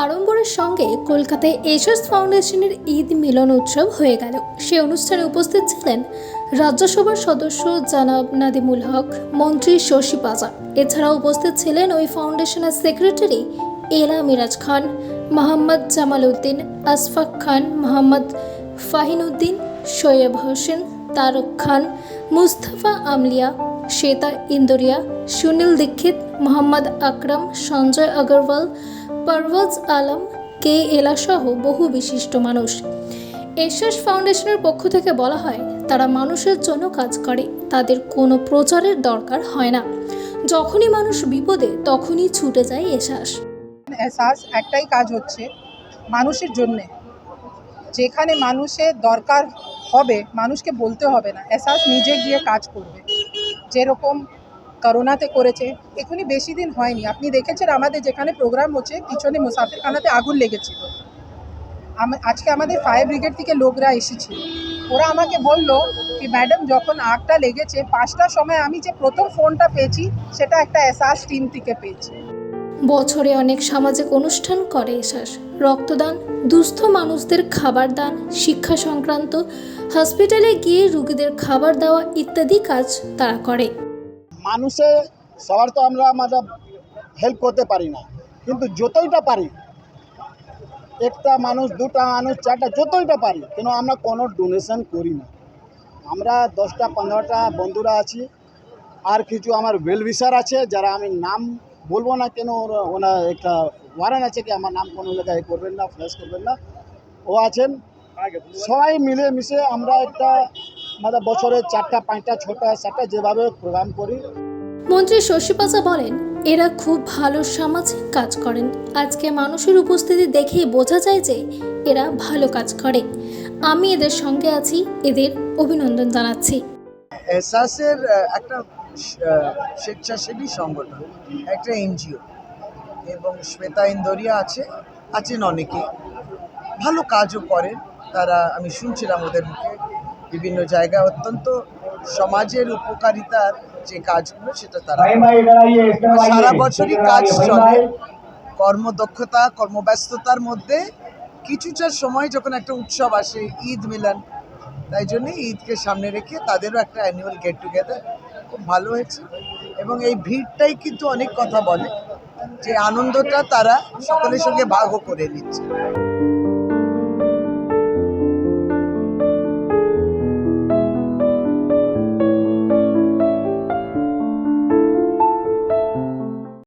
পরিবারের সঙ্গে কলকাতায় এশাস ফাউন্ডেশনের ঈদ মিলন উৎসব হয়ে গেল। সে অনুষ্ঠানে উপস্থিত ছিলেন রাজ্যসভার সদস্য জানাব নাদিমুল হক, মন্ত্রী শশী পাজা এছাড়া উপস্থিত ছিলেন ওই ফাউন্ডেশনের সেক্রেটারি এলা মিরাজ খান, মোহাম্মদ জামাল উদ্দিন, আসফাক খান, মোহাম্মদ ফাহিনুদ্দিন সৈয়ব হোসেন, তারক খান, মুস্তাফা আমলিয়া, শ্বেতা ইন্দোরিয়া, সুনীল দীক্ষিত, মোহাম্মদ আকরাম, সঞ্জয় আগরওয়াল পারভেজ আলম, কে এলা সহ বহু বিশিষ্ট মানুষ। এশাস ফাউন্ডেশনের পক্ষ থেকে বলা হয়, তারা মানুষের জন্য কাজ করে, তাদের কোনো প্রচারের দরকার হয় না। যখনই মানুষ বিপদে, তখনই ছুটে যায় এশাস এহসাস একটাই কাজ হচ্ছে মানুষের জন্যে। যেখানে মানুষের দরকার হবে, মানুষকে বলতে হবে না। এহসাস নিজে গিয়ে কাজ করবে। যেরকম করোনাতে করেছে, এখনই বেশি দিন হয়নি। আপনি দেখেছেন আমাদের যেখানে প্রোগ্রাম হচ্ছে, পিছনে মুসাফিরখানাতে আগুন লেগেছিল। আজকে আমাদের ফায়ার ব্রিগেড থেকে লোকরা এসেছিল ওরা আমাকে বলল কি ম্যাডাম যখন আগটা লেগেছে পাঁচটার সময় আমি যে প্রথম ফোনটা পেয়েছি, সেটা একটা এহসাস টিম থেকে পেয়েছি। বছরে অনেক সামাজিক অনুষ্ঠান করে এশাস রক্তদান, দুস্থ মানুষদের খাবার দান, শিক্ষা সংক্রান্ত হসপিটালে গিয়ে রুগীদের খাবার দেওয়া ইত্যাদি কাজ তারা করে। মানুষে সবার তো আমরা মানে হেল্প করতে পারি না। কিন্তু যতইটা পারি, একটা মানুষ, দুটা মানুষ, চারটা যতইটা পারি, কিন্তু আমরা কোনো ডোনেশন করি না। আমরা দশটা, পনেরোটা বন্ধুরা আছি, আর কিছু আমার ওয়েল উইশার আছে, যারা আমি নাম বলব না কেন ওনার একটা ওয়ারেন্ট আছে কি, আমার নাম কোনো জায়গায় করবেন না ফ্ল্যাশ করবেন না। ও আছেন। সবাই মিলে মিশে আমরা একটা মানে বছরে চারটা পাঁচটা ছটা সাতটা যেভাবে প্রোগ্রাম করি। মন্ত্রী শশীপাচা বলেন এরা খুব ভালো সামাজিক কাজ করেন। আজকে মানুষের উপস্থিতি দেখেই বোঝা যায় যে এরা ভালো কাজ করে। আমি এদের সঙ্গে আছি এদের অভিনন্দন জানাচ্ছি। এহসাসের আহ, একটা স্বেচ্ছাসেবী সংগঠন একটা এনজিও এবং শ্বেতা ইন্দোরিয়া আছে আছেন অনেকে। ভালো কাজও করেন তারা আমি শুনছিলাম ওদের মুখে। বিভিন্ন জায়গায় অত্যন্ত সমাজের উপকারিতার যে কাজগুলো সেটা তারা। সারা বছরই কাজ চলে। কর্মদক্ষতা কর্মব্যস্ততার মধ্যে কিছুটা সময় যখন একটা উৎসব আসে ঈদ মিলন তাই জন্য ঈদকে সামনে রেখে তাদেরও একটা অ্যানুয়াল গেট টুগেদার খুব ভালো হয়েছে। এবং এই ভিড়টাই কিন্তু অনেক কথা বলে যে আনন্দটা তারা সকলের সঙ্গে ভাগও করে নিচ্ছে।